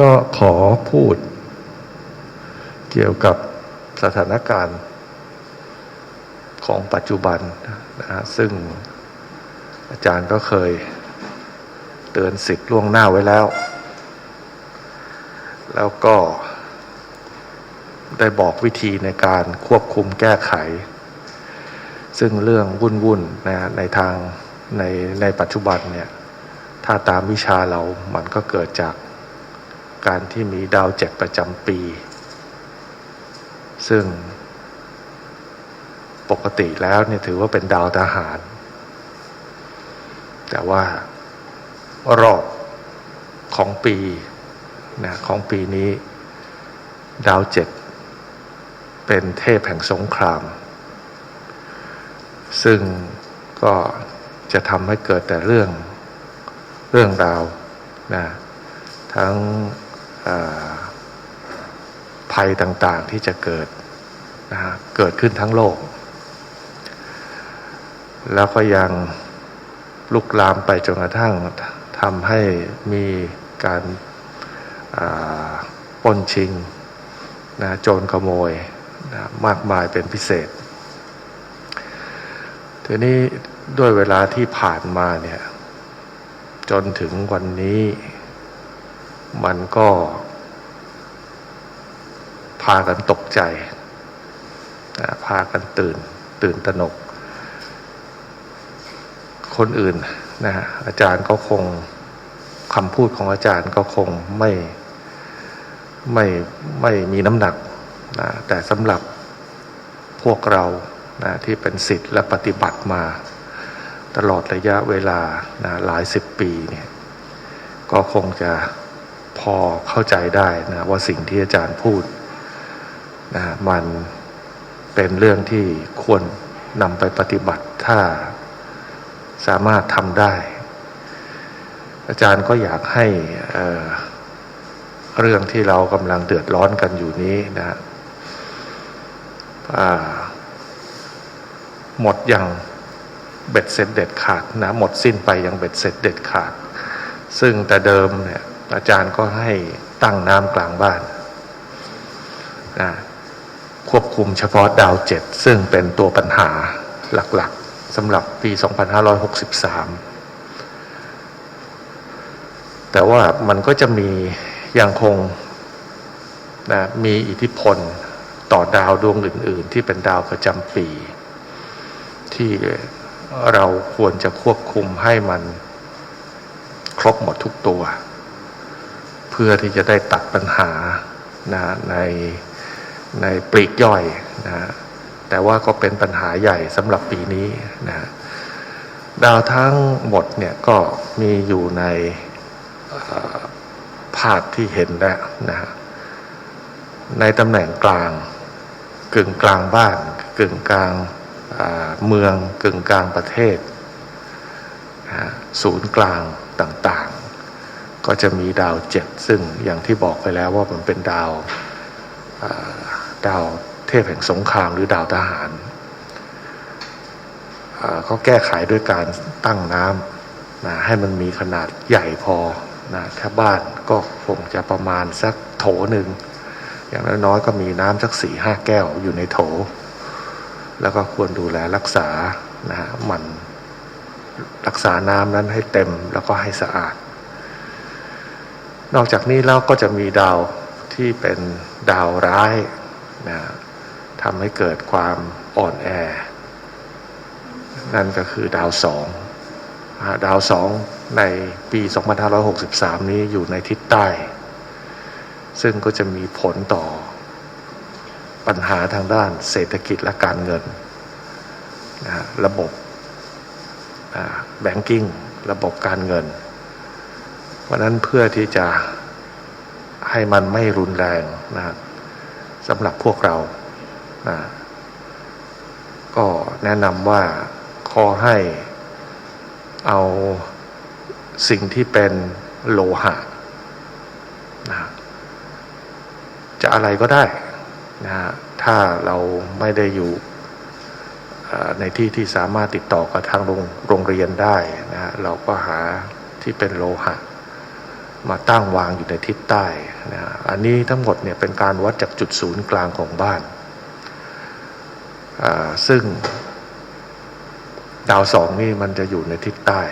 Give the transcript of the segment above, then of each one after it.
ก็ขอพูด เกี่ยวกับสถานการณ์ของปัจจุบันนะฮะซึ่งอาจารย์ก็เคยเตือนสิทธิ์ล่วงหน้าไว้แล้ว แล้วก็ได้บอกวิธีในการควบคุมแก้ไข ซึ่งเรื่องวุ่นๆนะในทางในในปัจจุบันเนี่ย ถ้าตามวิชาเรามันก็เกิดจาก การที่มีดาวเจ็ดประจำปี ซึ่งปกติแล้วเนี่ยถือว่าเป็นดาวทหาร แต่ว่ารอบของปีนะของปีนี้ ดาวเจ็ดเป็นเทพแห่งสงคราม ซึ่งก็จะทำให้เกิดแต่เรื่องเรื่องราวนะทั้ง ภัยต่างๆที่จะเกิดนะเกิดขึ้นทั้งโลก แล้วก็ยังลุกลามไปจนกระทั่งทำให้มีการป้นชิงนะโจรขโมยนะมากมายเป็นพิเศษ ทีนี้ด้วยเวลาที่ผ่านมาเนี่ย จนถึงวันนี้ มันก็ พากันตกใจ พากันตื่น ตื่นตระหนก คนอื่นนะฮะอาจารย์ก็คงคำพูดของอาจารย์ก็คงไม่ไม่ไม่มีน้ำหนักนะแต่สำหรับพวกเรานะที่เป็นสิทธิ์และปฏิบัติมา ตลอดระยะเวลานะหลายสิบปีเนี่ยก็คงจะ พอเข้าใจได้นะว่าสิ่งที่อาจารย์พูดนะมันเป็นเรื่องที่ควรนำไปปฏิบัติถ้าสามารถทำได้ อาจารย์ก็อยากให้เเรื่องที่เรากำลังเดือดร้อนกันอยู่นี้นะหมดอย่างเบ็ดเสร็จเด็ดขาดนะหมดสิ้นไปอย่างเบ็ดเสร็จเด็ดขาด ซึ่งแต่เดิมเนี่ย อาจารย์ก็ให้ตั้งน้ำกลางบ้านนะควบคุมเฉพาะดาวเจ็ดซึ่งเป็นตัวปัญหาหลักๆสำหรับปี 2563 แต่ว่ามันก็จะมียังคงนะมีอิทธิพลต่อดาวดวงอื่น ๆ ที่เป็นดาวประจำปี ที่เราควรจะควบคุมให้มันครบหมดทุกตัว พื่อที่จะได้ตัดปัญหานะในในปลีกย่อยนะแต่ว่าก็เป็นปัญหาใหญ่สำหรับปีนี้นะดาวทั้งหมดเนี่ยก็มีอยู่ในภาพที่เห็นแล้วนะในตำแหน่งกลางกึ่งกลางบ้าน กึ่งกลางเมืองกึ่งกลางประเทศ ศูนย์กลางต่างๆ ก็จะมีดาวเจ็ดซึ่งอย่างที่บอกไปแล้วว่ามันเป็นดาวดาวเทพแห่งสงครามหรือดาวทหารเขาแก้ไขด้วยการตั้งน้ำนะให้มันมีขนาดใหญ่พอนะถ้าบ้านก็คงจะประมาณสักโถหนึ่ง อย่างน้อยๆก็มีน้ำสักสี่ห้าแก้วอยู่ในโถ แล้วก็ควรดูแลรักษานะฮะมันรักษาน้ำนั้นให้เต็มแล้วก็ให้สะอาด นอกจากนี้แล้วก็จะมีดาวที่เป็นดาวร้ายนะทำให้เกิดความอ่อนแอ นั่นก็คือดาวสองดาวสองในปี 2563 นี้อยู่ในทิศใต้ ซึ่งก็จะมีผลต่อปัญหาทางด้านเศรษฐกิจและการเงินนะระบบแบงกิ้งระบบการเงิน เพราะนั้นเพื่อที่จะให้มันไม่รุนแรงนะสำหรับพวกเรานะก็แนะนำว่าขอให้เอาสิ่งที่เป็นโลหะนะจะอะไรก็ได้นะถ้าเราไม่ได้อยู่ในที่ที่สามารถติดต่อกับทางโรงโรงเรียนได้นะเราก็หาที่เป็นโลหะ มาตั้งวางอยู่ในทิศใต้นะอันนี้ทั้งหมดเนี่ยเป็นการวัดจากจุดศูนย์กลางของบ้าน ซึ่งดาวสองนี่มันจะอยู่ในทิศใต้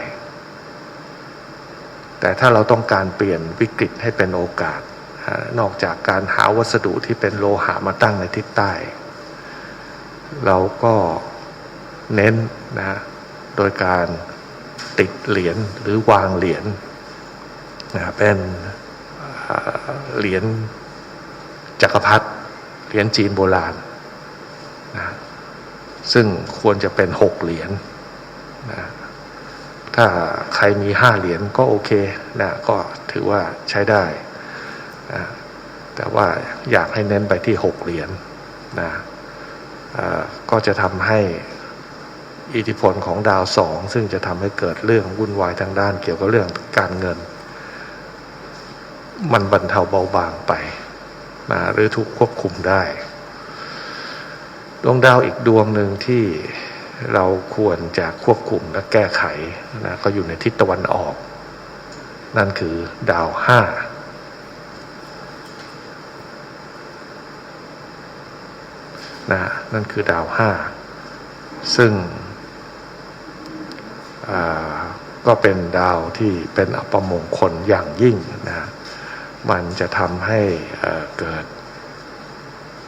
แต่ถ้าเราต้องการเปลี่ยนวิกฤตให้เป็นโอกาส นอกจากการหาวัสดุที่เป็นโลหะมาตั้งในทิศใต้ เราก็เน้นนะโดยการติดเหรียญหรือวางเหรียญ นะเป็นเหรียญจักรพรรดิเหรียญจีนโบราณนะซึ่งควรจะเป็นหกเหรียญนะถ้าใครมีห้าเหรียญก็โอเคนะก็ถือว่าใช้ได้นะแต่ว่าอยากให้เน้นไปที่หกเหรียญนะก็จะทำให้อิทธิพลของดาวสองซึ่งจะทำให้เกิดเรื่องวุ่นวายทางด้าน เกี่ยวกับเรื่องการเงิน มันบรรเทาเบาบางไปนะหรือถูกควบคุมได้ ดวงดาวอีกดวงหนึ่งที่เราควรจะควบคุมและแก้ไขนะก็อยู่ในทิศตะวันออก นั่นคือดาวห้านะนั่นคือดาวห้าซึ่งอ่าก็เป็นดาวที่เป็นอัปมงคลอย่างยิ่งนะ มันจะทำให้เกิด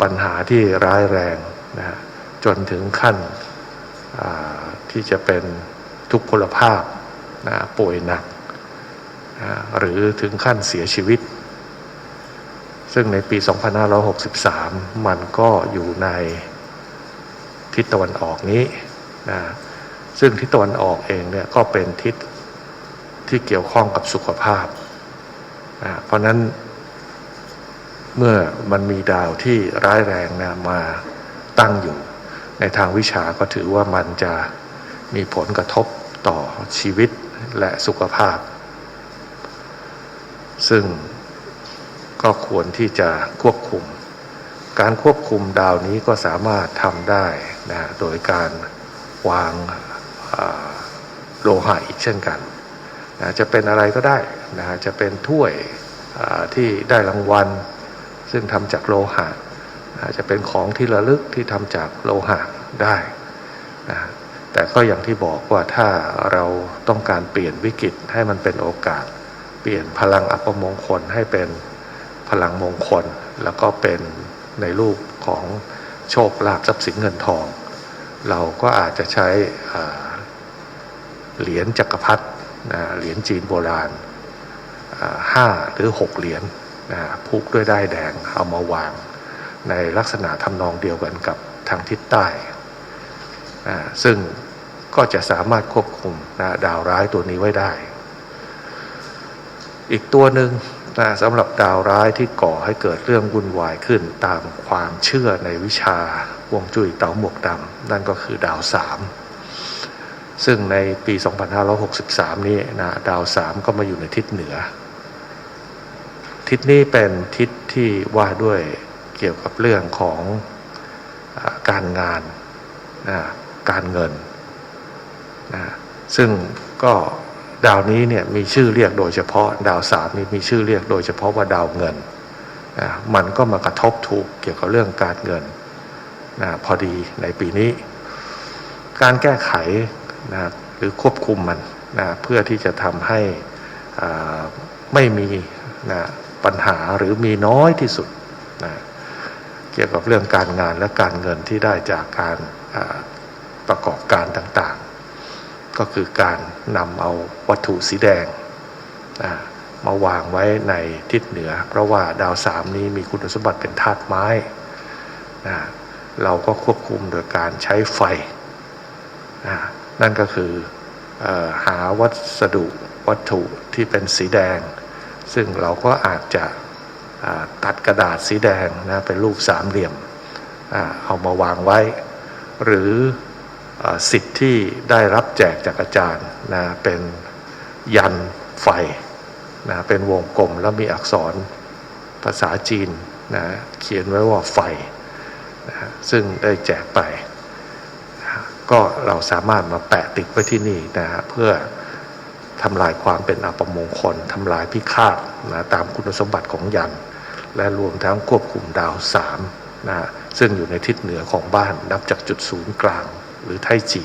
ปัญหาที่ร้ายแรงนะจนถึงขั้นที่จะเป็นทุกพลภาพนะป่วยหนักนะหรือถึงขั้นเสียชีวิต ซึ่งในปี 2563 มันก็อยู่ในทิศตะวันออกนี้นะซึ่งทิศตะวันออกเองเนี่ยก็เป็นทิศที่เกี่ยวข้องกับสุขภาพ เพราะนั้นเมื่อมันมีดาวที่ร้ายแรงนะมาตั้งอยู่ ในทางวิชาก็ถือว่ามันจะมีผลกระทบต่อชีวิตและสุขภาพ ซึ่งก็ควรที่จะควบคุม การควบคุมดาวนี้ก็สามารถทำได้นะโดยการวางาโลหะอีกเช่นกัน นะจะเป็นอะไรก็ได้นะจะเป็นถ้วยที่ได้รางวัล ซึ่งทำจากโลหะอาจจะเป็นของที่ระลึกที่ทำจากโลหะได้นะแต่ก็อย่างที่บอกว่าถ้าเราต้องการเปลี่ยนวิกฤตให้มันเป็นโอกาส เปลี่ยนพลังอัปมงคลให้เป็นพลังมงคล แล้วก็เป็นในรูปของโชคลาภทรัพย์สินเงินทอง เราก็อาจจะใช้เหรียญจักรพรรดิ นะเหรียญจีนโบราณห้าหรือหกเหรียญนะผูกด้วยได้ายแดงเอามาวาง ในลักษณะทำนองเดียวกันกับทางทิศใต้อ่าซึ่งก็จะสามารถควบคุมนะดาวร้ายตัวนี้ไว้ได้ อีกตัวหนึ่งนะสำหรับดาวร้ายที่ก่อให้เกิดเรื่องวุ่นวายขึ้นตามความเชื่อในวิชาวงจุ้ยเต๋าหมวกดำนั่นก็คือดาวสาม ซึ่งในปี 2563 นี้นะดาวสามก็มาอยู่ในทิศเหนือ ทิศนี้เป็นทิศที่ว่าด้วยเกี่ยวกับเรื่องของอการงานนะการเงินนะซึ่งก็ดาวนี้เนี่ยมีชื่อเรียกโดยเฉพาะ ดาวสามนี้มีชื่อเรียกโดยเฉพาะว่าดาวเงินนะมันก็มากระทบถูกเกี่ยวกับเรื่องการเงินนะพอดีในปีนี้ การแก้ไข นะหรือควบคุมมันนะเพื่อที่จะทำให้ไม่มีนะปัญหาหรือมีน้อยที่สุดนะเกี่ยวกับเรื่องการงานและการเงินที่ได้จากการประกอบการต่างๆ ก็คือการนำเอาวัตถุสีแดงนะมาวางไว้ในทิศเหนือ เพราะว่าดาวสามนี้มีคุณสมบัติเป็นธาตุไม้นะเราก็ควบคุมโดยการใช้ไฟ นั่นก็คืออหาวัสดุวัตถุที่เป็นสีแดง ซึ่งเราก็อาจจะตัดกระดาษสีแดงนะเป็นรูปสามเหลี่ยมอเอามาวางไว้ หรืออสิทธิ์ที่ได้รับแจกจากอาจารย์นะเป็นยันไฟนะเป็นวงกลมแล้วมีอักษรภาษาจีนนะเขียนไว้ว่าไฟนะซึ่งได้แจกไป ก็เราสามารถมาแปะติดไว้ที่นี่นะฮะเพื่อทำลายความเป็นอัปมงคลทำลายพิฆาตนะตามคุณสมบัติของยัน และรวมทั้งควบคุมดาวสามนะซึ่งอยู่ในทิศเหนือของบ้านนับจากจุดศูนย์กลางหรือไทจี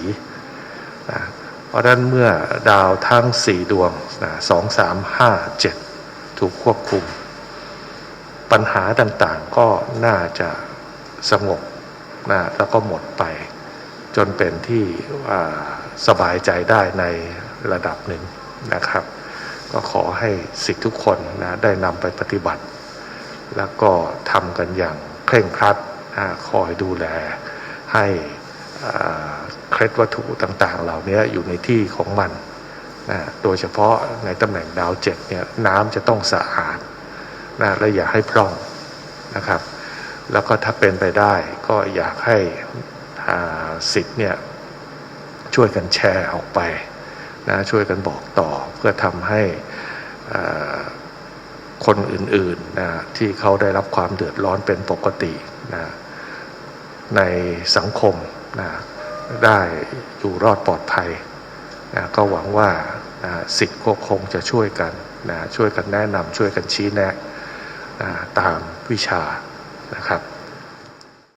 นะเพราะฉะนั้นเมื่อดาวทั้ง 4 ดวงนะสองสามห้าเจ็ดถูกควบคุม ปัญหาต่างๆก็น่าจะสงบนะแล้วก็หมดไป จนเป็นที่สบายใจได้ในระดับหนึ่งนะครับ ก็ขอให้สิทธิทุกคนนะได้นำไปปฏิบัติ แล้วก็ทำกันอย่างเคร่งครัดนะคอยดูแลให้เคล็ดวัตถุต่างๆ เหล่านี้อยู่ในที่ของมันนะโดยเฉพาะในตำแหน่งดาวเจ็ดเนี่ยน้ำจะต้องสะอาดนะและอย่าให้พร่องนะครับ แล้วก็ถ้าเป็นไปได้ก็อยากให้ สิทธิ์เนี่ยช่วยกันแชร์ออกไปนะช่วยกันบอกต่อเพื่อทำให้คนอื่นๆนะที่เขาได้รับความเดือดร้อนเป็นปกตินะในสังคมนะได้อยู่รอดปลอดภัยนะก็หวังว่านะสิทธิ์ก็คงจะช่วยกันนะช่วยกันแนะนำช่วยกันชี้แนะนะตามวิชานะครับ